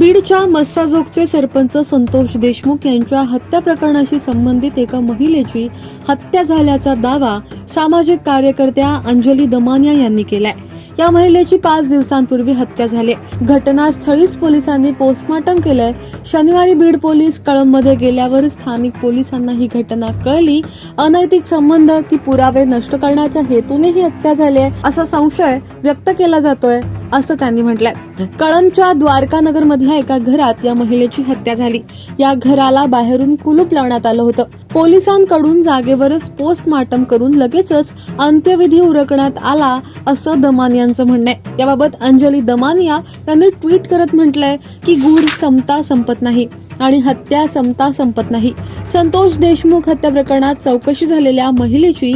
बीडच्या मस्साजोगचे सरपंच संतोष देशमुख यांच्या हत्या प्रकरणाशी संबंधित एका महिलेची हत्या झाल्याचा दावा सामाजिक कार्यकर्त्या अंजली दमानिया यांनी केलाय. या महिलेची पाच दिवसांपूर्वी हत्या झाली. घटनास्थळीच पोलिसांनी पोस्टमॉर्टम केलंय. शनिवारी बीड पोलीस कळंबमध्ये गेल्यावर स्थानिक पोलिसांना ही घटना कळली. अनैतिक संबंध की पुरावे नष्ट करण्याच्या हेतूने ही हत्या झाली आहे असा संशय व्यक्त केला जातोय असं त्यांनी म्हटलंय. कळंबच्या द्वारका नगर मधल्या एका घरात या महिलेची हत्या झाली. या घराला बाहेरून कुलूप लावण्यात आलं होतं. पोलिसांकडून जागेवरच पोस्टमार्टम करून लगेचच अंत्यविधी उरकण्यात आला असं दमान यांचं म्हणणं आहे. याबाबत अंजली दमानिया यांनी ट्विट करत म्हटलंय की गूढ समता संपत नाही. आणि हत्या समता संपत नाही. संतोष देशमुख हत्या प्रकरणात चौकशी झालेल्या महिलेची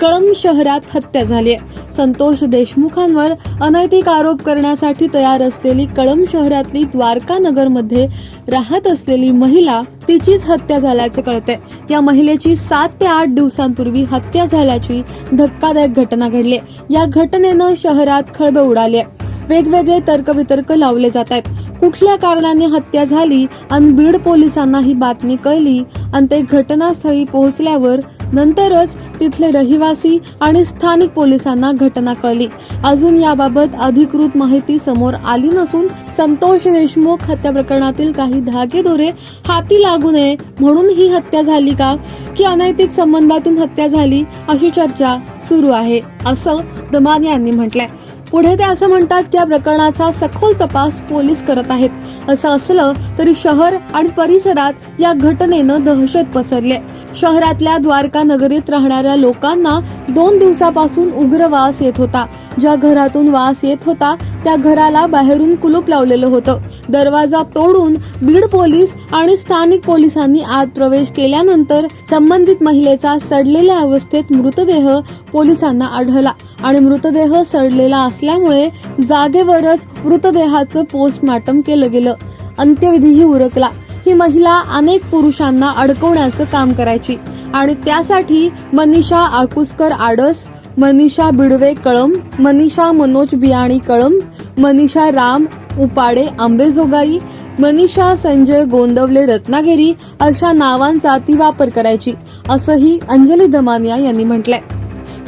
कळंब शहरात हत्या झाली आहे. संतोष देशमुखांवर अनैतिक आरोप करण्यासाठी तयार असलेली कळंब शहरातली द्वारका नगरमध्ये राहत असलेली महिला तिचीच हत्या झाल्याचे कळते या महिलेची सात ते आठ दिवसांपूर्वी हत्या झाल्याची धक्कादायक घटना घडली आहे. या घटनेनं शहरात खळबळ उडाली आहे. वेगवेगळे तर्कवितर्क लावले जात आहेत. कुठल्या कारणाने हत्या झाली आणि बीड पोलिसांना ही बातमी कळली आणि ते घटनास्थळी पोहोचल्यावर नंतरच तिथले रहिवासी आणि स्थानिक पोलिसांना घटना कळली. अजून याबाबत अधिकृत माहिती समोर आली नसून संतोष देशमुख हत्या प्रकरणातील काही धागेदोरे हाती लागू नये म्हणून ही हत्या झाली का? की अनैतिक संबंधातून हत्या झाली अशी चर्चा सुरू आहे असं दमान यांनी म्हटलंय. पुढे ते असं म्हणतात की या प्रकरणाचा सखोल तपास पोलीस करत आहेत. असं असलं तरी शहर आणि परिसरात या घटनेनं दहशत पसरली. शहरातल्या द्वारका नगरीत राहणाऱ्या लोकांना दोन दिवसापासून उग्र वास येत होता. ज्या घरातून वास येत होता त्या घराला बाहेरून कुलूप लावलेलं होतं. दरवाजा तोडून बीड पोलीस आणि स्थानिक पोलिसांनी आत प्रवेश केल्यानंतर संबंधित महिलेचा सडलेल्या अवस्थेत मृतदेह पोलिसांना आढळला आणि मृतदेह सडलेला असल्यामुळे जागेवरच मृतदेहाचं पोस्टमार्टम केलं गेलं. अंत्यविधीही उरकला. ही महिला अनेक पुरुषांना अडकवण्याचं काम करायची आणि त्यासाठी मनीषा आकुसकर आडस मनीषा बिडवे कळम मनीषा मनोज बियाणी कळम मनीषा राम उपाडे आंबेजोगाई मनीषा संजय गोंदवले रत्नागिरी अशा नावांचा ती वापर करायची असंही अंजली दमानिया यांनी म्हटलंय.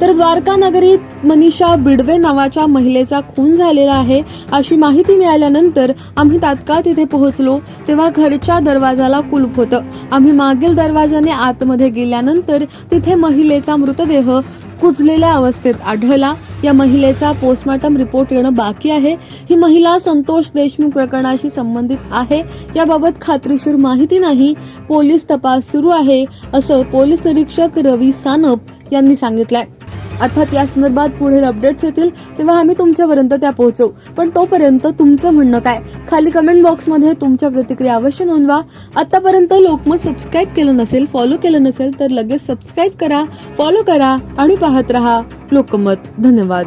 तर द्वारका नगरीत मनीषा बिडवे नावाच्या महिलेचा खून झालेला आहे अशी माहिती मिळाल्यानंतर आम्ही तात्काळ तिथे पोहोचलो तेव्हा घरच्या दरवाजाला कुलूप होतं. आम्ही मागील दरवाजाने आतमध्ये गेल्यानंतर तिथे महिलेचा मृतदेह कुजलेल्या अवस्थेत आढळला. या महिलेचा पोस्टमॉर्टम रिपोर्ट येणं बाकी आहे. ही महिला संतोष देशमुख प्रकरणाशी संबंधित आहे. याबाबत खात्रीशीर माहिती नाही. पोलीस तपास सुरू आहे असं पोलीस निरीक्षक रवी सानप यांनी सांगितलंय. अर्थात या संदर्भात पुढील अपडेट्स येतील तेव्हा आम्ही तुमच्यापर्यंत त्या पोहोचवू पण तोपर्यंत तुमचं म्हणणं काय? खाली कमेंट बॉक्समध्ये तुमच्या प्रतिक्रिया अवश्य नोंदवा. आतापर्यंत लोकमत सबस्क्राईब केलं नसेल फॉलो केलं नसेल तर लगेच सबस्क्राईब करा फॉलो करा आणि पाहत रहा लोकमत. धन्यवाद.